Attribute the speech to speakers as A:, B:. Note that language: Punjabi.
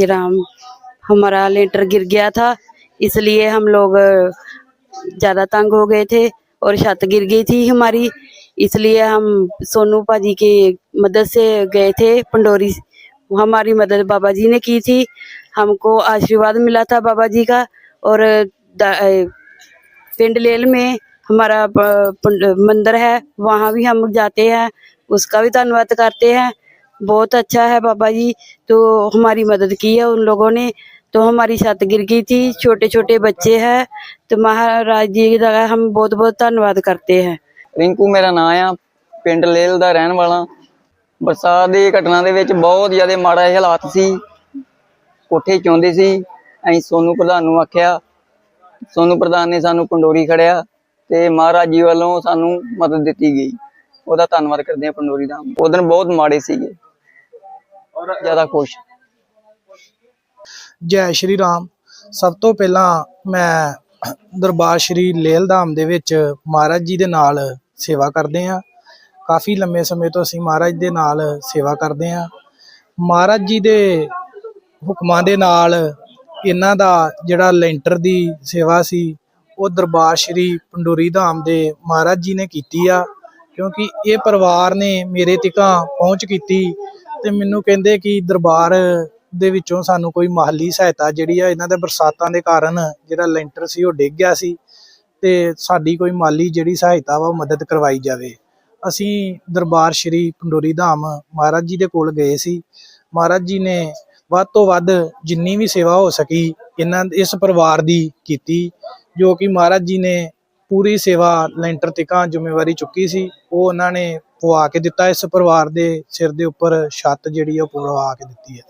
A: श्री राम हमारा लेंटर गिर गया था, इसलिए हम लोग ज़्यादा तंग हो गए थे और छत गिर गई थी हमारी। इसलिए हम सोनू पाजी की मदद से गए थे पंडोरी। हमारी मदद बाबा जी ने की थी। हमको आशीर्वाद मिला था बाबा जी का और पिंड लेल में हमारा मंदिर है, वहाँ भी हम जाते हैं, उसका भी धन्यवाद करते हैं। बहुत अच्छा है बाबा जी तो हमारी मदद की है उन लोगों ने तो हमारी छत गिर गई थी छोटे छोटे बच्चे हैं तो महाराज जी का हम बहुत बहुत धन्यवाद करते हैं
B: ਰਿੰਕੂ ਮੇਰਾ ਨਾਂ ਆ ਪਿੰਡ ਲੇਲ ਦਾ ਰਹਿਣ ਵਾਲਾ ਬਰਸਾਤ ਦੀ ਘਟਨਾ ਦੇ ਵਿੱਚ ਬਹੁਤ ਜ਼ਿਆਦਾ ਮਾੜਾ ਹਾਲਾਤ ਸੀ ਕੋਠੇ ਚੋਂਦੇ ਸੀ ਅਸੀਂ ਸੋਨੂ ਪ੍ਰਧਾਨ ਨੂੰ ਆਖਿਆ ਸੋਨੂ ਪ੍ਰਧਾਨ ਨੇ ਸਾਨੂੰ ਪੰਡੋਰੀ ਖੜਿਆ ਤੇ ਮਹਾਰਾਜ ਜੀ ਵੱਲੋਂ ਸਾਨੂੰ ਮਦਦ ਦਿੱਤੀ ਗਈ ਉਹਦਾ ਧੰਨਵਾਦ ਕਰਦੇ ਹਾਂ ਪੰਡੋਰੀ ਦਾ ਉਹ ਦਿਨ ਬਹੁਤ ਮਾੜੇ ਸੀਗੇ ਜ਼ਿਆਦਾ ਖੁਸ਼।
C: ਜੈ ਸ਼੍ਰੀ ਰਾਮ। ਸਭ ਤੋਂ ਪਹਿਲਾਂ ਮੈਂ ਦਰਬਾਰ ਸ਼੍ਰੀ ਲੇਲ ਧਾਮ ਦੇ ਵਿੱਚ ਮਹਾਰਾਜ ਜੀ ਦੇ ਨਾਲ ਸੇਵਾ ਕਰਦੇ ਹਾਂ। ਕਾਫੀ ਲੰਮੇ ਸਮੇਂ ਤੋਂ ਅਸੀਂ ਮਹਾਰਾਜ ਦੇ ਨਾਲ ਸੇਵਾ ਕਰਦੇ ਹਾਂ। ਮਹਾਰਾਜ ਜੀ ਦੇ ਹੁਕਮਾਂ ਦੇ ਨਾਲ ਇਹਨਾਂ ਦਾ ਜਿਹੜਾ ਲੈਂਟਰ ਦੀ ਸੇਵਾ ਸੀ ਉਹ ਦਰਬਾਰ ਸ਼੍ਰੀ ਪੰਡੋਰੀ ਧਾਮ ਦੇ ਮਹਾਰਾਜ ਜੀ ਨੇ ਕੀਤੀ ਆ। ਕਿਉਂਕਿ ਇਹ ਪਰਿਵਾਰ ਨੇ ਮੇਰੇ ਤਿਕਾਂ ਪਹੁੰਚ ਕੀਤੀ ਤੇ ਮੈਨੂੰ ਕਹਿੰਦੇ ਕਿ ਦਰਬਾਰ ਦੇ ਵਿੱਚੋਂ ਸਾਨੂੰ ਕੋਈ ਮਾਲੀ ਸਹਾਇਤਾ ਜਿਹੜੀ ਆ, ਇਹਨਾਂ ਦੇ ਬਰਸਾਤਾਂ ਦੇ ਕਾਰਨ ਜਿਹੜਾ ਲੈਂਟਰ ਸੀ, ਉਹ ਡਿੱਗ ਗਿਆ ਸੀ ਤੇ ਸਾਡੀ ਕੋਈ ਮਾਲੀ ਜਿਹੜੀ ਸਹਾਇਤਾ ਵਾ, ਉਹ ਮਦਦ ਕਰਵਾਈ ਜਾਵੇ। ਅਸੀਂ ਦਰਬਾਰ ਸ਼੍ਰੀ ਪੰਡੋਰੀ ਧਾਮ ਮਹਾਰਾਜ ਜੀ ਦੇ ਕੋਲ ਗਏ ਸੀ। ਮਹਾਰਾਜ ਜੀ ਨੇ ਵੱਧ ਤੋਂ ਵੱਧ ਜਿੰਨੀ ਵੀ ਸੇਵਾ ਹੋ ਸਕੀ, ਇਹਨਾਂ ਇਸ ਪਰਿਵਾਰ ਦੀ ਕੀਤੀ, ਜੋ ਕਿ ਮਹਾਰਾਜ ਜੀ ਨੇ ਪੂਰੀ ਸੇਵਾ ਲੈਂਟਰ ਤਿਕਾਂ ਜ਼ਿੰਮੇਵਾਰੀ ਚੁੱਕੀ ਸੀ। ਉਹ ਉਹਨਾਂ ਨੇ ਪਵਾ ਕੇ ਦਿੱਤਾ। ਇਸ ਪਰਿਵਾਰ ਦੇ ਸਿਰ ਦੇ ਉੱਪਰ ਛੱਤ ਜਿਹੜੀ ਆ, ਉਹ ਪਵਾ ਕੇ ਦਿੱਤੀ ਹੈ